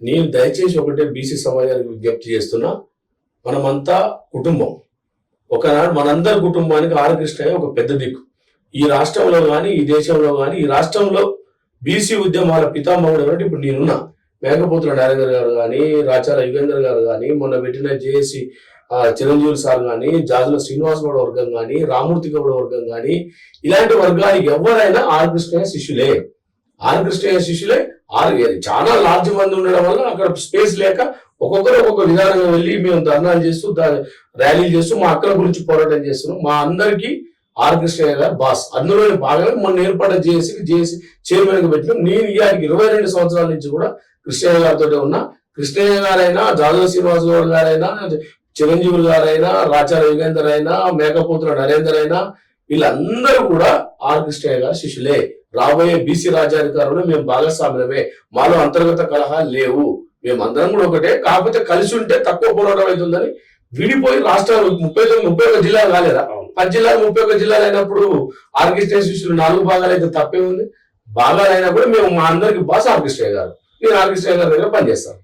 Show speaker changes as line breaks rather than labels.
నేను దయచేసి ఒకటే బీసీ సమాజానికి విజ్ఞప్తి చేస్తున్నా. మనమంతా కుటుంబం. ఒకనాడు మనందరి కుటుంబానికి ఆరకృష్ణయ్య ఒక పెద్ద దిక్కు. ఈ రాష్ట్రంలో కానీ ఈ దేశంలో కానీ ఈ రాష్ట్రంలో బీసీ ఉద్యమాల పితామహుడు ఎవరంటే ఇప్పుడు నేనున్నా. మేకపోతుల నరేందర్ గారు కానీ రాచార యుగేందర్ గారు కానీ మొన్న పెట్టిన జేఏసీ చిరంజీవి సార్ కానీ జాజుల శ్రీనివాస్ గౌడ వర్గం కానీ రామూర్తి గౌడ వర్గం కానీ ఇలాంటి వర్గానికి ఎవరైనా ఆర్కృష్ణ శిష్యులే. ఆర్ కృష్ణయ్య శిష్యులే ఆర్ చాలా లార్జ్ మంది ఉండడం వల్ల అక్కడ స్పేస్ లేక ఒక్కొక్కరు ఒక్కొక్క విధానంగా వెళ్ళి మేము ధర్నాలు చేస్తూ ర్యాలీలు చేస్తూ మా అక్కల గురించి పోరాటం చేస్తున్నాం. మా అందరికీ ఆర్ కృష్ణయ్య గారు బాస్ అందులోని భాగంగా మొన్న ఏర్పాటు చేసి చేసి చైర్మన్గా పెట్టిన నేను ఇయానికి ఇరవై రెండు సంవత్సరాల నుంచి కూడా కృష్ణయ్య గారితో ఉన్నా. కృష్ణయ్య గారైనా జాదవ శ్రీనివాస్ గౌడ్ గారైనా చిరంజీవి గారైనా రాచా యుగేందర్ అయినా మేకపోతుల నరేందర్ అయినా వీళ్ళందరూ కూడా ఆర్ కృష్ణయ్య గారు శిష్యులే. రాబోయే బీసీ రాజ్యాధికారంలో మేము భాగస్వామ్యమే మాలో అంతర్గత కలహాలు లేవు. మేము అందరం కూడా ఒకటే. కాకపోతే కలిసి ఉంటే తక్కువ పోరాటం అవుతుందని విడిపోయి రాష్ట్రాలు ముప్పై తొమ్మిది ముప్పై ఒక జిల్లాలు కాలేదా. పది జిల్లాలు ముప్పై ఒక జిల్లాలు అయినప్పుడు ఆర్కెస్ట్రా శిష్యులు నాలుగు భాగాలు అయితే తప్పే ఉంది. భాగాలు అయినా కూడా మేము మా అందరికి బాస్ ఆర్కెస్ట్రా గారు. నేను ఆర్కెస్ట్రా గారి దగ్గర పనిచేస్తాను.